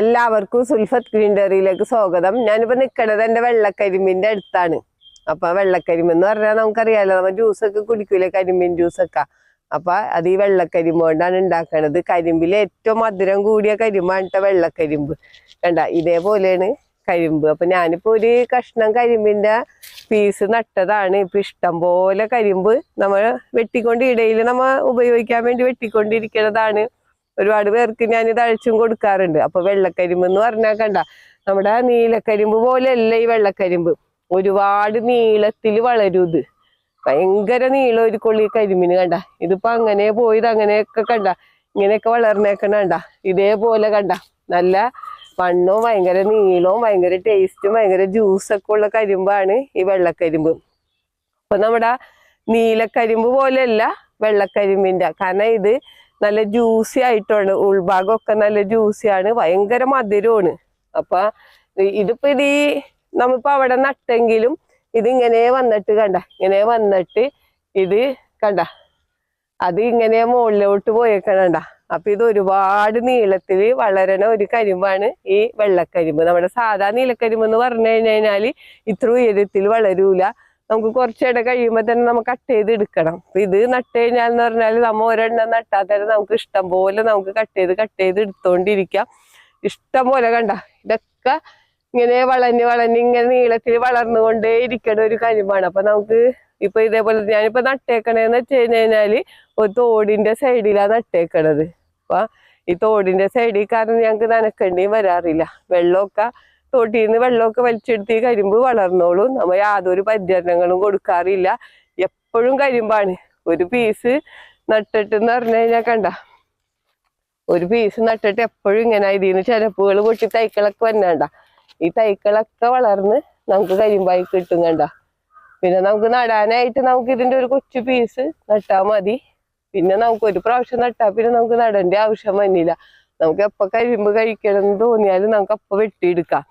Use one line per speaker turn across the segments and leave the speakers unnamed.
എല്ലാവർക്കും സുൽഫത്ത് ഗ്രീൻഡറിയിലേക്ക് സ്വാഗതം. ഞാനിപ്പോ നിക്കണത് എന്റെ വെള്ളക്കരിമ്പിന്റെ അടുത്താണ്. അപ്പൊ വെള്ളക്കരിമ്പ് എന്ന് പറഞ്ഞാൽ നമുക്കറിയാലോ നമ്മ ജ്യൂസൊക്കെ കുടിക്കൂലേ കരിമ്പിൻ ജ്യൂസൊക്കെ അപ്പൊ അത് ഈ വെള്ളക്കരിമ്പ് കൊണ്ടാണ് ഉണ്ടാക്കണത്. കരിമ്പിൽ ഏറ്റവും മധുരം കൂടിയ കരിമ്പാണ് വെള്ളക്കരിമ്പ്. കണ്ട ഇതേപോലെയാണ് കരിമ്പ്. അപ്പൊ ഞാനിപ്പോ ഒരു കഷ്ണം കരിമ്പിന്റെ പീസ് നട്ടതാണ്. ഇപ്പൊ ഇഷ്ടം പോലെ കരിമ്പ് നമ്മൾ വെട്ടിക്കൊണ്ട് ഇടയിൽ നമ്മൾ ഉപയോഗിക്കാൻ വേണ്ടി വെട്ടിക്കൊണ്ടിരിക്കുന്നതാണ് ഒരുപാട് പേർക്ക് ഞാൻ ഇത് അഴിച്ചും കൊടുക്കാറുണ്ട്. അപ്പൊ വെള്ളക്കരിമ്പ് എന്ന് പറഞ്ഞാൽ കണ്ട നമ്മുടെ നീലക്കരിമ്പ് പോലെയല്ല ഈ വെള്ളക്കരിമ്പ്. ഒരുപാട് നീളത്തിൽ വളരും ഇത്. ഭയങ്കര നീളം ഒരു കൊള്ളി കരിമ്പിന് കണ്ട. ഇതിപ്പോ അങ്ങനെ പോയത് അങ്ങനെയൊക്കെ കണ്ട. ഇങ്ങനെയൊക്കെ വളർന്നേക്കണ കണ്ട. ഇതേപോലെ കണ്ട. നല്ല വണ്ണവും ഭയങ്കര നീളവും ഭയങ്കര ടേസ്റ്റും ഭയങ്കര ജ്യൂസൊക്കെ ഉള്ള കരിമ്പാണ് ഈ വെള്ളക്കരിമ്പ്. അപ്പൊ നമ്മുടെ നീലക്കരിമ്പ് പോലെയല്ല വെള്ളക്കരിമ്പിന്റെ. കാരണം ഇത് നല്ല ജ്യൂസി ആയിട്ടാണ്. ഉൾഭാഗമൊക്കെ നല്ല ജ്യൂസിയാണ് ഭയങ്കര മധുരമാണ്. അപ്പൊ ഇതിപ്പോ ഇത് നമ്മളിപ്പോ അവിടെ നട്ടെങ്കിലും ഇതിങ്ങനെ വന്നിട്ട് കണ്ട ഇങ്ങനെ വന്നിട്ട് ഇത് കണ്ട അത് ഇങ്ങനെ മുകളിലോട്ട് പോയേക്കണണ്ട അപ്പൊ ഇത് ഒരുപാട് നീളത്തിൽ വളരണ ഒരു കരിമ്പാണ് ഈ വെള്ളക്കരിമ്പ്. നമ്മുടെ സാധാ നീലക്കരിമ്പ് എന്ന് പറഞ്ഞു കഴിഞ്ഞാൽ ഇത്ര ഉയരത്തിൽ വളരൂല. നമുക്ക് കുറച്ചിടെ കഴിയുമ്പോൾ തന്നെ നമുക്ക് കട്ട് ചെയ്ത് എടുക്കണം. ഇത് നട്ട് കഴിഞ്ഞാൽ എന്ന് പറഞ്ഞാൽ നമ്മ ഒരെണ്ണം നട്ടാൽ തന്നെ നമുക്ക് ഇഷ്ടം പോലെ നമുക്ക് കട്ട് ചെയ്ത് കട്ട് ചെയ്ത് എടുത്തോണ്ടിരിക്കാം. ഇഷ്ടം പോലെ കണ്ട ഇതൊക്കെ ഇങ്ങനെ വളഞ്ഞ് വളഞ്ഞ് ഇങ്ങനെ നീളത്തിൽ വളർന്നുകൊണ്ടേ ഇരിക്കണ ഒരു കനിമാണ് അപ്പൊ നമുക്ക് ഇപ്പൊ ഇതേപോലെ ഞാനിപ്പോ നട്ടേക്കണേന്ന് വെച്ച് കഴിഞ്ഞ് കഴിഞ്ഞാൽ ഒരു തോടിന്റെ സൈഡിലാണ് നട്ടേക്കണത്. അപ്പൊ ഈ തോടിന്റെ സൈഡിൽ കാരണം ഞങ്ങക്ക് നനക്കേണ്ടിയും വരാറില്ല. വെള്ളമൊക്കെ തോട്ടിൽ നിന്ന് വെള്ളമൊക്കെ വലിച്ചെടുത്ത് ഈ കരിമ്പ് വളർന്നോളും. നമ്മ യാതൊരു പരിചരണങ്ങളും കൊടുക്കാറില്ല. എപ്പോഴും കരിമ്പാണ്. ഒരു പീസ് നട്ടിട്ടെന്ന് പറഞ്ഞു കഴിഞ്ഞാൽ കണ്ട. ഒരു പീസ് നട്ടിട്ട് എപ്പോഴും ഇങ്ങനെ ഇതിന്ന് ചിലപ്പുകൾ പൊട്ടി തൈക്കളൊക്കെ വന്നണ്ട. ഈ തൈക്കളൊക്കെ വളർന്ന് നമുക്ക് കരിമ്പായി കിട്ടും കണ്ട. പിന്നെ നമുക്ക് നടാനായിട്ട് നമുക്ക് ഇതിന്റെ ഒരു കൊച്ചു പീസ് നട്ടാൽ മതി. പിന്നെ നമുക്ക് ഒരു പ്രാവശ്യം നട്ടാൽ പിന്നെ നമുക്ക് നടേണ്ട ആവശ്യം വന്നില്ല. നമുക്ക് എപ്പൊ കരിമ്പ് കഴിക്കണം എന്ന് തോന്നിയാലും നമുക്ക് അപ്പൊ വെട്ടിയെടുക്കാം.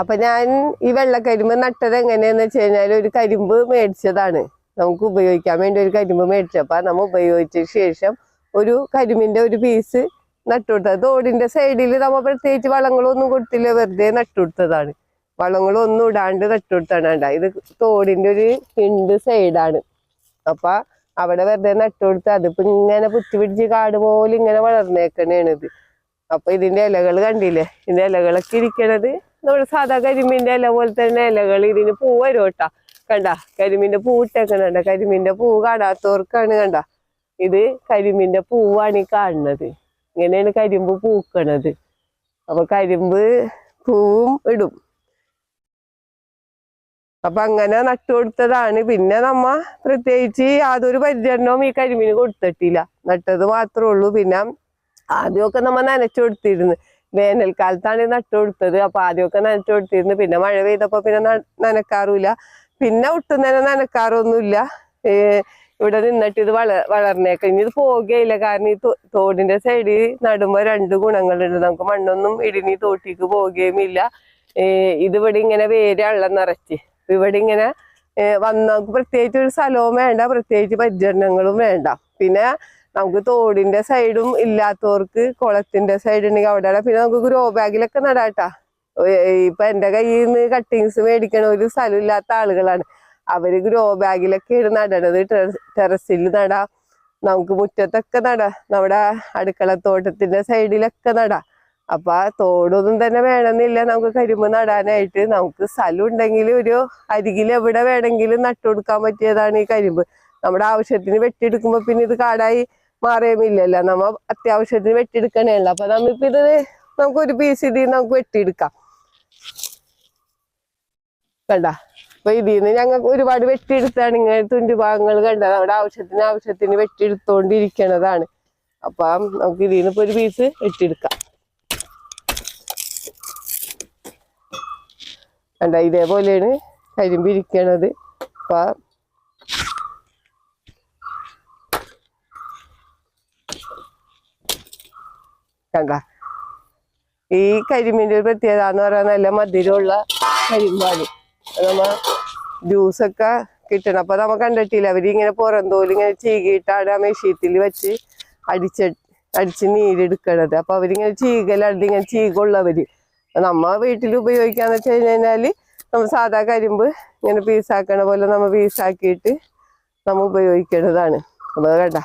അപ്പൊ ഞാൻ ഈ വെള്ളക്കരിമ്പ് നട്ടത് എങ്ങനെയാന്ന് വെച്ച് കഴിഞ്ഞാൽ ഒരു കരിമ്പ് മേടിച്ചതാണ്. നമുക്ക് ഉപയോഗിക്കാൻ വേണ്ടി ഒരു കരിമ്പ് മേടിച്ചപ്പോ നമ്മൾ ഉപയോഗിച്ച ശേഷം ഒരു കരിമ്പിന്റെ ഒരു പീസ് നട്ടുകൊടുത്തത് തോടിന്റെ സൈഡിൽ നമ്മൾ പ്രത്യേകിച്ച് വളങ്ങളൊന്നും കൊടുത്തില്ല. വെറുതെ നട്ടുകൊടുത്തതാണ് വളങ്ങളൊന്നും ഇടാണ്ട് നട്ടുകൊടുത്താണ് ഇത് തോടിന്റെ ഒരു ഹിണ്ട് സൈഡാണ് അപ്പൊ അവിടെ വെറുതെ നട്ടുകൊടുത്ത് അതിപ്പോ ഇങ്ങനെ പുത്തി പിടിച്ച് കാട് പോലെ ഇങ്ങനെ വളർന്നേക്കണേണ് ഇത്. അപ്പൊ ഇതിന്റെ ഇലകൾ കണ്ടില്ലേ? ഇതിന്റെ ഇലകളൊക്കെ ഇരിക്കണത് നമ്മുടെ സാധാ കരിമീന്റെ ഇല പോലെ തന്നെ ഇലകൾ ഇതിന് പൂ വരും കേട്ടാ. കണ്ട? കരിമീന്റെ പൂ ഇട്ടേക്കണണ്ട കരിമീന്റെ പൂ കാണാത്തവർക്കാണ് കണ്ട? ഇത് കരിമീന്റെ പൂവാണ് ഈ കാണുന്നത്. ഇങ്ങനെയാണ് കരിമ്പ് പൂക്കണത്. അപ്പൊ കരിമ്പ് പൂവും ഇടും. അപ്പൊ അങ്ങനെ നട്ടു കൊടുത്തതാണ്. പിന്നെ നമ്മ പ്രത്യേകിച്ച് യാതൊരു പരിചരണവും ഈ കരിമീന് കൊടുത്തിട്ടില്ല. നട്ടത് മാത്രമേ ഉള്ളൂ. പിന്നെ ആദ്യമൊക്കെ നമ്മ നനച്ചു കൊടുത്തിരുന്നു. വേനൽക്കാലത്താണ് നട്ടു കൊടുത്തത്. അപ്പൊ ആദ്യമൊക്കെ നനച്ചു കൊടുത്തിരുന്നു. പിന്നെ മഴ പെയ്തപ്പോ പിന്നെ നനക്കാറുമില്ല. പിന്നെ ഒട്ടും തന്നെ നനക്കാറൊന്നുമില്ല. ഇവിടെ നിന്നിട്ട് ഇത് വള വളർന്നേക്ക. ഇനി ഇത് പോകുകയില്ല കാരണം ഈ തോടിന്റെ സൈഡിൽ നടുമ്പോ രണ്ട് ഗുണങ്ങളുണ്ട്. നമുക്ക് മണ്ണൊന്നും ഇടിഞ്ഞ് തോട്ടിക്ക് പോവുകയും ഇല്ല ഇതിവിടെ ഇങ്ങനെ വേര് വെള്ളം നിറച്ച് ഇവിടെ ഇങ്ങനെ വന്ന പ്രത്യേകിച്ച് ഒരു സ്ഥലവും വേണ്ട. പ്രത്യേകിച്ച് പരിചരണങ്ങളും വേണ്ട. പിന്നെ നമുക്ക് തോടിന്റെ സൈഡും ഇല്ലാത്തവർക്ക് കുളത്തിന്റെ സൈഡ് ഉണ്ടെങ്കിൽ അവിടെ ഇടാം. പിന്നെ നമുക്ക് ഗ്രോ ബാഗിലൊക്കെ നടാട്ടാ. ഇപ്പൊ എന്റെ കയ്യിൽ നിന്ന് കട്ടിങ്സ് മേടിക്കണ ഒരു സ്ഥലം ഇല്ലാത്ത ആളുകളാണ്. അവർ ഗ്രോ ബാഗിലൊക്കെ ബാഗിലൊക്കെയാണ് നടണത്. ടെറസിൽ നടാ. നമുക്ക് മുറ്റത്തൊക്കെ നടാം. നമ്മുടെ അടുക്കളത്തോട്ടത്തിന്റെ സൈഡിലൊക്കെ നടാം. അപ്പൊ തോടൊന്നും തന്നെ വേണമെന്നില്ല നമുക്ക് കരിമ്പ് നടാനായിട്ട്. നമുക്ക് സ്ഥലം ഉണ്ടെങ്കിൽ ഒരു അരികിൽ എവിടെ വേണമെങ്കിലും നട്ടുകൊടുക്കാൻ പറ്റിയതാണ് ഈ കരിമ്പ്. നമ്മുടെ ആവശ്യത്തിന് വെട്ടിയെടുക്കുമ്പോ പിന്നെ ഇത് കാടായി മാറിയുമില്ലല്ലോ. നമ്മ അത്യാവശ്യത്തിന് വെട്ടിയെടുക്കണേ ഉള്ളു അപ്പൊ നമ്മിപ്പിത് നമുക്ക് ഒരു പീസ് ഇതിൽ നമുക്ക് വെട്ടിയെടുക്കാം. കണ്ട? അപ്പൊ ഇതിൽ നിന്ന് ഞങ്ങൾക്ക് ഒരുപാട് വെട്ടിയെടുത്താണ് ഇങ്ങനെ തുഞ്ചു ഭാഗങ്ങൾ കണ്ട നമ്മുടെ ആവശ്യത്തിന് ആവശ്യത്തിന് വെട്ടിയെടുത്തോണ്ടിരിക്കണതാണ് അപ്പൊ നമുക്ക് ഇതിൽ നിന്ന് ഇപ്പൊ ഒരു പീസ് വെട്ടിയെടുക്കാം. കണ്ട? ഇതേപോലെയാണ് കരിമ്പിരിക്കണത്. അപ്പൊ കണ്ട? ഈ കരിമീന്റെ ഒരു പ്രത്യേകത എന്ന് പറയുന്നത് നല്ല മധുരമുള്ള കരിമ്പാണ്. നമ്മ ജ്യൂസൊക്കെ കിട്ടണം. അപ്പൊ നമ്മ കണ്ടിട്ടില്ല അവർ ഇങ്ങനെ പുറന്തോൽ ഇങ്ങനെ ചീകിയിട്ടാണ് ആ മെഷീത്തിൽ വെച്ച് അടിച്ച അടിച്ച് നീരെടുക്കണത്. അപ്പൊ അവരിങ്ങനെ ചീകലടി ഇങ്ങനെ ചീകുള്ളവര്. നമ്മൾ നമ്മ വീട്ടിൽ ഉപയോഗിക്കാന്ന് വെച്ച് കഴിഞ്ഞാൽ നമ്മൾ സാധാ കരിമ്പ് ഇങ്ങനെ പീസാക്കണ പോലെ നമ്മ പീസാക്കിയിട്ട് നമ്മൾ ഉപയോഗിക്കേണ്ടതാണ് അപ്പൊ കേട്ട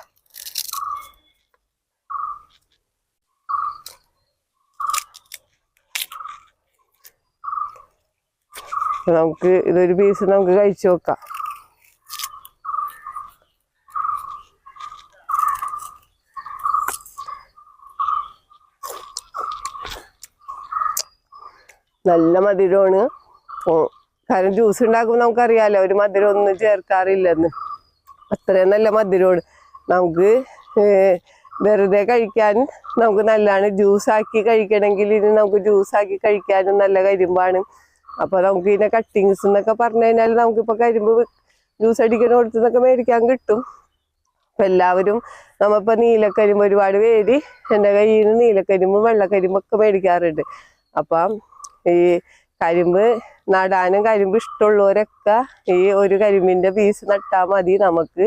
നമുക്ക് ഇതൊരു പീസ് നമുക്ക് കഴിച്ചു നോക്കാം. നല്ല മധുരമാണ്. കാരണം ജ്യൂസ് ഉണ്ടാക്കുമ്പോൾ നമുക്കറിയാലോ ഒരു മധുരം ഒന്നും ചേർക്കാറില്ലെന്ന്. അത്രയും നല്ല മധുരമാണ്. നമുക്ക് വെറുതെ കഴിക്കാൻ നമുക്ക് നല്ലതാണ്. ജ്യൂസ് ആക്കി കഴിക്കണമെങ്കിൽ ഇത് നമുക്ക് ജ്യൂസ് ആക്കി കഴിക്കാനും നല്ല കരിമ്പാണ്. അപ്പൊ നമുക്ക് ഇതിന്റെ കട്ടിങ്സ് എന്നൊക്കെ പറഞ്ഞു കഴിഞ്ഞാൽ നമുക്കിപ്പോ കരിമ്പ് ജ്യൂസ് അടിക്കുന്ന കൊടുത്തുനിന്നൊക്കെ മേടിക്കാൻ കിട്ടും. അപ്പൊ എല്ലാവരും നമ്മളിപ്പോ നീലക്കരിമ്പ് ഒരുപാട് പേര് എന്റെ കയ്യിൽ നിന്ന് നീലക്കരിമ്പും വെള്ളക്കരിമ്പൊക്കെ മേടിക്കാറുണ്ട്. അപ്പം ഈ കരിമ്പ് നടാനും കരിമ്പ് ഇഷ്ടമുള്ളവരൊക്കെ ഈ ഒരു കരിമ്പിന്റെ പീസ് നട്ടാൽ മതി. നമുക്ക്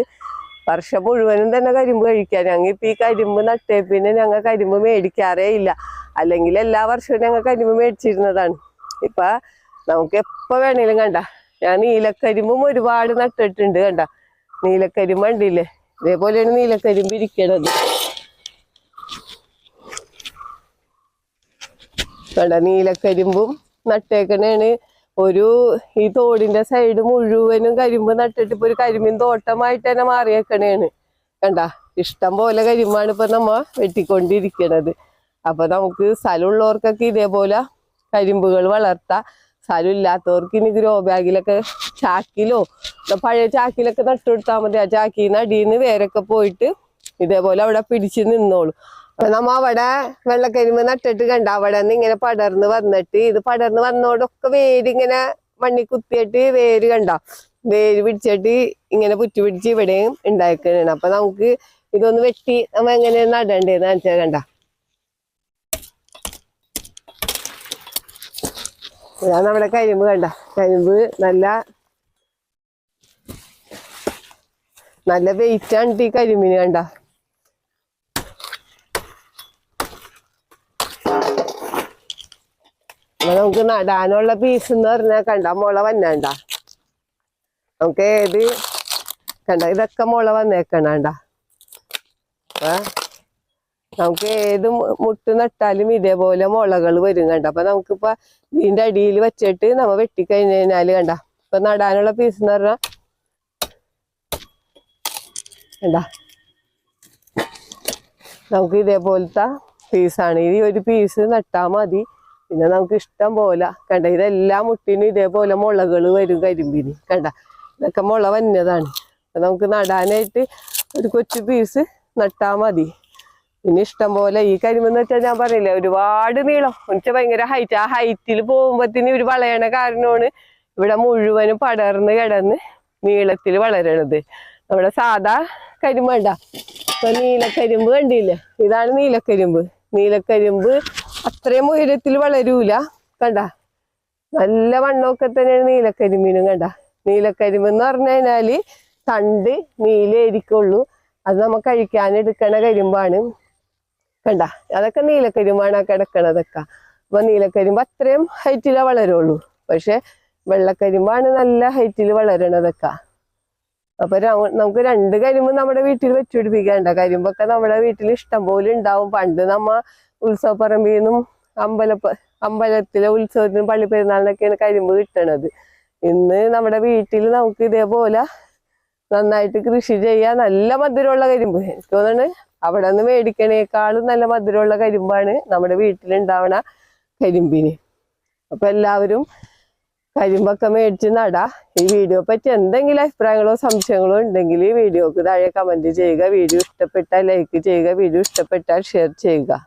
വർഷം മുഴുവനും തന്നെ കരിമ്പ് കഴിക്കാൻ ഞങ്ങൾ ഈ കരിമ്പ് നട്ടേ പിന്നെ ഞങ്ങൾ കരിമ്പ് മേടിക്കാറേ ഇല്ല. അല്ലെങ്കിൽ എല്ലാ വർഷവും ഞങ്ങൾ കരിമ്പ് മേടിച്ചിരുന്നതാണ്. ഇപ്പൊ നമുക്ക് എപ്പോ വേണേലും കണ്ട. ഞാൻ നീലക്കരിമ്പും ഒരുപാട് നട്ടിട്ടുണ്ട് കണ്ട. നീലക്കരിമ്പ് കണ്ടില്ലേ? ഇതേപോലെയാണ് നീലക്കരിമ്പ് ഇരിക്കണത്. കണ്ട നീലക്കരിമ്പും നട്ടേക്കണേണ്. ഒരു ഈ തോടിന്റെ സൈഡ് മുഴുവനും കരിമ്പ് നട്ടിട്ട് ഇപ്പൊ ഒരു കരിമ്പിൻ തോട്ടമായിട്ട് തന്നെ മാറിയേക്കണേണ്. കണ്ട ഇഷ്ടം പോലെ കരിമ്പാണ് ഇപ്പൊ നമ്മ വെട്ടിക്കൊണ്ടിരിക്കണത്. അപ്പൊ നമുക്ക് സ്ഥലമുള്ളവർക്കൊക്കെ ഇതേപോലെ കരിമ്പുകൾ വളർത്താം. സ്ഥലം ഇല്ലാത്തവർക്ക് ഇനി ഗ്രോ ബാഗിലൊക്കെ ചാക്കിലോ പഴയ ചാക്കിലൊക്കെ നട്ടുകൊടുത്താൽ മതി. ആ ചാക്കിന്ന് അടിയിന്ന് വേരൊക്കെ പോയിട്ട് ഇതേപോലെ അവിടെ പിടിച്ച് നിന്നോളൂ. അപ്പൊ നമ്മ അവിടെ വെള്ളക്കരിമ്പ് നട്ടിട്ട് കണ്ട അവിടെ നിന്ന് ഇങ്ങനെ പടർന്ന് വന്നിട്ട് ഇത് പടർന്ന് വന്നോടൊക്കെ വേരിങ്ങനെ മണ്ണി കുത്തിയിട്ട് വേര് കണ്ട. വേര് പിടിച്ചിട്ട് ഇങ്ങനെ പുറ്റി പിടിച്ച് ഇവിടെയും ഉണ്ടായിക്കണാണ് അപ്പൊ നമുക്ക് ഇതൊന്ന് വെട്ടി നമ്മ എങ്ങനെ നടണ്ടേന്ന് വെച്ചാൽ കണ്ട. ഇതാണ് നമ്മുടെ കരിമ്പ് കണ്ട. കരിമ്പ് നല്ല നല്ല വെയിറ്റ് ആണ് ഈ കരിമ്പിന് കണ്ട. നമുക്ക് നടാനുള്ള പീസ് എന്ന് പറഞ്ഞാൽ കണ്ട. മുള വന്നണ്ട നമുക്ക് ഏത്? കണ്ട. ഇതൊക്കെ മുള വന്നേക്കണണ്ട അപ്പൊ നമുക്ക് ഏത് മുട്ട് നട്ടാലും ഇതേപോലെ മുളകൾ വരും കണ്ട? അപ്പൊ നമുക്കിപ്പോ ഇതിന്റെ അടിയിൽ വെച്ചിട്ട് നമ്മ വെട്ടിക്കഴിഞ്ഞു കഴിഞ്ഞാൽ കണ്ട? ഇപ്പൊ നടാനുള്ള പീസ് എന്ന് പറഞ്ഞാ കണ്ട? നമുക്ക് ഇതേപോലത്തെ പീസാണ് ഈ ഒരു പീസ് നട്ടാ മതി. പിന്നെ നമുക്ക് ഇഷ്ടം പോലെ കണ്ട? ഇതെല്ലാ മുട്ടിനും ഇതേപോലെ മുളകൾ വരും കരിമ്പിന് കണ്ട? ഇതൊക്കെ മുള വന്നതാണ്. നമുക്ക് നടാനായിട്ട് ഒരു കൊച്ചു പീസ് നട്ടാ മതി. പിന്നെ ഇഷ്ടം പോലെ ഈ കരിമെന്ന് വെച്ചാൽ ഞാൻ പറയില്ലേ ഒരുപാട് നീളം. എനിക്ക് ഭയങ്കര ഹൈറ്റ് ആ ഹൈറ്റിൽ പോകുമ്പോഴത്തേന് ഒരു വളയണ കാരണമാണ് ഇവിടെ മുഴുവനും പടർന്ന് കിടന്ന് നീളത്തിൽ വളരണത്. നമ്മുടെ സാധാ കരിമ്പ് കണ്ട ഇപ്പൊ നീലക്കരിമ്പ് കണ്ടില്ലേ? ഇതാണ് നീലക്കരിമ്പ്. നീലക്കരിമ്പ് അത്രയും ഉയരത്തിൽ വളരൂല. കണ്ട? നല്ല വണ്ണമൊക്കെ തന്നെയാണ് നീലക്കരിമ്പിനും കണ്ട. നീലക്കരിമ്പ് എന്ന് പറഞ്ഞു കഴിഞ്ഞാൽ തണ്ട് നീലേരിക്കുള്ളൂ അത് നമ്മൾ കഴിക്കാൻ എടുക്കണ കരിമ്പാണ്. കണ്ട? അതൊക്കെ നീലക്കരിമ്പാണ് ആ കിടക്കണതൊക്കെ. അപ്പൊ നീലക്കരിമ്പ് അത്രയും ഹൈറ്റിലേ വളരുള്ളൂ. പക്ഷെ വെള്ളക്കരിമ്പാണ് നല്ല ഹൈറ്റിൽ വളരണതൊക്കെ. അപ്പൊ നമുക്ക് രണ്ട് കരിമ്പ് നമ്മുടെ വീട്ടിൽ വെച്ചുപിടിപ്പിക്കണ്ട കരിമ്പൊക്കെ നമ്മുടെ വീട്ടിൽ ഇഷ്ടം പോലെ ഉണ്ടാവും. പണ്ട് നമ്മ ഉത്സവപ്പറമ്പിൽ നിന്നും അമ്പല അമ്പലത്തിലെ ഉത്സവത്തിനും പള്ളി പെരുന്നാളിനൊക്കെയാണ് കരിമ്പ് കിട്ടണത്. ഇന്ന് നമ്മുടെ വീട്ടിൽ നമുക്ക് ഇതേപോലെ നന്നായിട്ട് കൃഷി ചെയ്യാൻ നല്ല മധുരമുള്ള കരിമ്പ്. എനിക്ക് തോന്നുന്നു അവിടെ നിന്ന് മേടിക്കണേക്കാളും നല്ല മധുരമുള്ള കരിമ്പാണ് നമ്മുടെ വീട്ടിലുണ്ടാവണ കരിമ്പിന്. അപ്പൊ എല്ലാവരും കരിമ്പൊക്കെ മേടിച്ച് നടാ. ഈ വീഡിയോ പറ്റി എന്തെങ്കിലും അഭിപ്രായങ്ങളോ സംശയങ്ങളോ ഉണ്ടെങ്കിൽ ഈ വീഡിയോക്ക് താഴെ കമന്റ് ചെയ്യുക. വീഡിയോ ഇഷ്ടപ്പെട്ടാൽ ലൈക്ക് ചെയ്യുക. വീഡിയോ ഇഷ്ടപ്പെട്ടാൽ ഷെയർ ചെയ്യുക.